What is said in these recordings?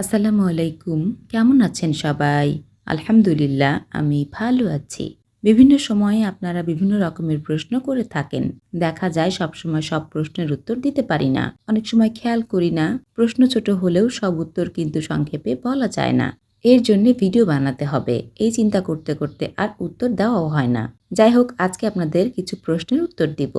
আসসালামু আলাইকুম। কেমন আছেন সবাই? আলহামদুলিল্লাহ, আমি ভালো আছি। বিভিন্ন সময়ে আপনারা বিভিন্ন রকমের প্রশ্ন করে থাকেন। দেখা যায় সবসময় সব প্রশ্নের উত্তর দিতে পারি না। অনেক সময় খেয়াল করি না। প্রশ্ন ছোট হলেও সব উত্তর কিন্তু সংক্ষেপে বলা যায় না। এর জন্য ভিডিও বানাতে হবে। এই চিন্তা করতে করতে আর উত্তর দেওয়াও হয় না। যাই হোক, আজকে আপনাদের কিছু প্রশ্নের উত্তর দিব।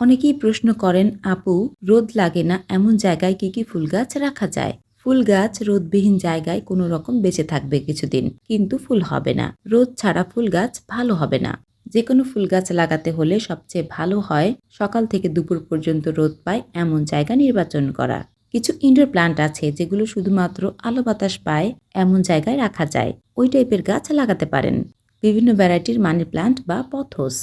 অনেকেই প্রশ্ন করেন, আপু, রোদ লাগে না? এমন জায়গায় কি কি ফুল গাছ রাখা যায়? ফুল গাছ রোদবিহীন জায়গায় কোনো রকম বেঁচে থাকবে কিছুদিন, কিন্তু ফুল হবে না। রোদ ছাড়া ফুল গাছ ভালো হবে না। যে কোনো ফুল গাছ লাগাতে হলে সবচেয়ে ভালো হয় সকাল থেকে দুপুর পর্যন্ত রোদ পায় এমন জায়গা নির্বাচন করা। কিছু ইনডোর প্লান্ট আছে যেগুলো শুধুমাত্র আলো বাতাস পায়, এমন জায়গায় রাখা যায়। ওই টাইপের গাছ লাগাতে পারেন। বিভিন্ন ভ্যারাইটির মানি প্লান্ট বা পথস।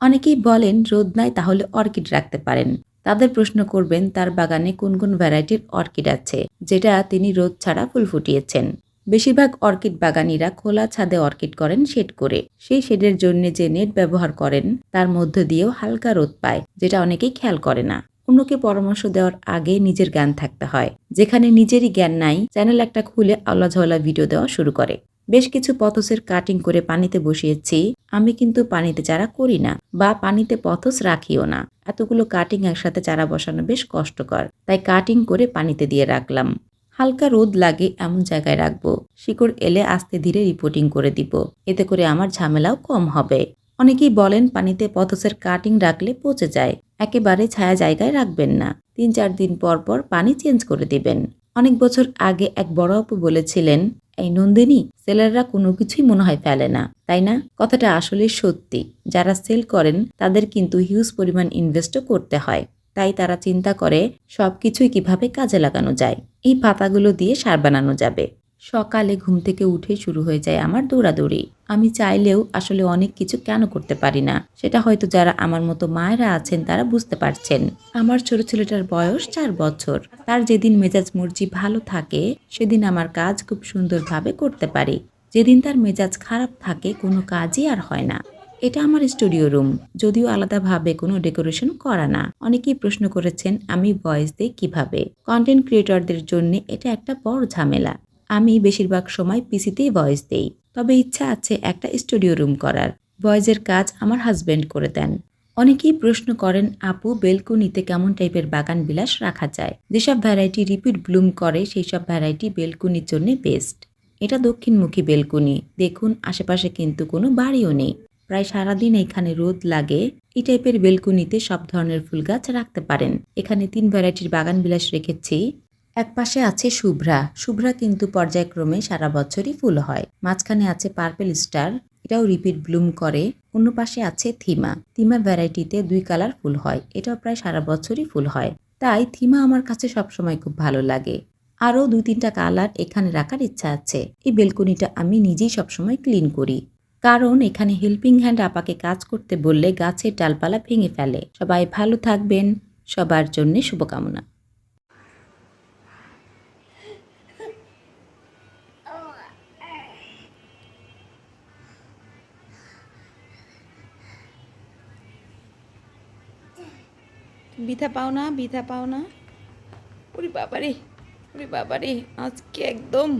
অনেকেই বলেন রোদ নাই তাহলে অর্কিড রাখতে পারেন। তাদের প্রশ্ন করবেন, তার বাগানে কোন কোন ভ্যারাইটির অর্কিড আছে, যেটা তিনি রোদ ছাড়া ফুল ফুটিয়েছেন? বেশিরভাগ অর্কিড বাগানিরা খোলা ছাদে অর্কিড করেন শেড করে। সেই শেডের জন্য যে নেট ব্যবহার করেন, তার মধ্য দিয়েও হালকা রোদ পায়, যেটা অনেকেই খেয়াল করে না। অন্যকে পরামর্শ দেওয়ার আগে নিজের জ্ঞান থাকতে হয়, যেখানে নিজেরই জ্ঞান নাই, চ্যানেল একটা খুলে আল্লাহ ভিডিও দেওয়া শুরু করে। বেশ কিছু পথসের কাটিং করে পানিতে বসিয়েছি, আমি কিন্তু পানিতে চারা করি না বা পানিতে পথস রাখিও না। এতগুলো কাটিং একসাথে চারা বসানো বেশ কষ্টকর, তাই কাটিং করে পানিতে দিয়ে রাখলাম। হালকা রোদ লাগে এমন জায়গায় রাখব, শিকড় এলে আস্তে ধীরে রিপোর্টিং করে দিব, এতে করে আমার ঝামেলাও কম হবে। অনেকেই বলেন পানিতে পথসের কাটিং রাখলে পচে যায়, একেবারে ছায়া জায়গায় রাখবেন না, তিন চার দিন পর পর পানি চেঞ্জ করে দিবেন। অনেক বছর আগে এক বড় আপু বলেছিলেন এই নন্দিনী সেলাররা কোনো কিছুই মনে হয় ফেলে না, তাই না? কথাটা আসলে সত্যি। যারা সেল করেন, তাদের কিন্তু হিউজ পরিমাণ ইনভেস্টও করতে হয়। তাই তারা চিন্তা করে সব কিছুই কীভাবে কাজে লাগানো যায়। এই পাতাগুলো দিয়ে সার বানানো যাবে। সকালে ঘুম থেকে উঠে শুরু হয়ে যায় আমার দৌড়াদৌড়ি। আমি চাইলেও আসলে অনেক কিছু কেন করতে পারি না? সেটা হয়তো যারা আমার মতো মায়েরা আছেন তারা বুঝতে পারছেন। আমার ছোট ছেলেটার বয়স চার বছর। তার যেদিন মেজাজ মর্জি ভালো থাকে, সেদিন আমার কাজ খুব সুন্দরভাবে করতে পারি। যেদিন তার মেজাজ খারাপ থাকে, কোনো কাজই আর হয় না। এটা আমার স্টুডিও রুম। যদিও আলাদাভাবে কোনো ডেকোরেশন করা না। অনেকেই প্রশ্ন করেছেন, আমি ভয়েস দিই কীভাবে? কন্টেন্ট ক্রিয়েটরদের জন্য এটা একটা বড় ঝামেলা। আমি বেশিরভাগ সময় পিসিতেই ভয়েস দেই। তবে ইচ্ছা আছে একটা স্টুডিও রুম করার। ভয়েসের কাজ আমার হাজব্যান্ড করে দেন। অনেকেই প্রশ্ন করেন, আপু, বেলকুনিতে কেমন টাইপের বাগান বিলাস রাখা যায়? যেসব ভ্যারাইটি রিপিট ব্লুম করে সেই সব ভ্যারাইটি বেলকুনির জন্য বেস্ট। এটা দক্ষিণমুখী বেলকুনি। দেখুন, আশেপাশে কিন্তু কোনো বাড়িও নেই। প্রায় সারাদিন এখানে রোদ লাগে। এই টাইপের বেলকুনিতে সব ধরনের ফুল গাছ রাখতে পারেন। এখানে তিন ভ্যারাইটির বাগান বিলাস রেখেছি। এক পাশে আছে শুভ্রা। শুভ্রা কিন্তু পর্যায়ক্রমে সারা বছরই ফুল হয়। মাঝখানে আছে পার্পেল স্টার, এটাও রিপিট ব্লুম করে। অন্য পাশে আছে থিমা। থিমা ভ্যারাইটিতে দুই কালার ফুল হয়। এটাও প্রায় সারা বছরই ফুল হয়। তাই থিমা আমার কাছে সবসময় খুব ভালো লাগে। আরও দুই তিনটা কালার এখানে রাখার ইচ্ছা আছে। এই বেলকনিটা আমি নিজেই সবসময় ক্লিন করি। কারণ এখানে হেল্পিং হ্যান্ড আপাকে কাজ করতে বললে গাছের ডালপালা ভেঙে ফেলে। সবাই ভালো থাকবেন। সবার জন্য শুভকামনা। বিথা পাও না বিথা পাও না। ওরে বাবারে ওরে বাবারে আজকে একদম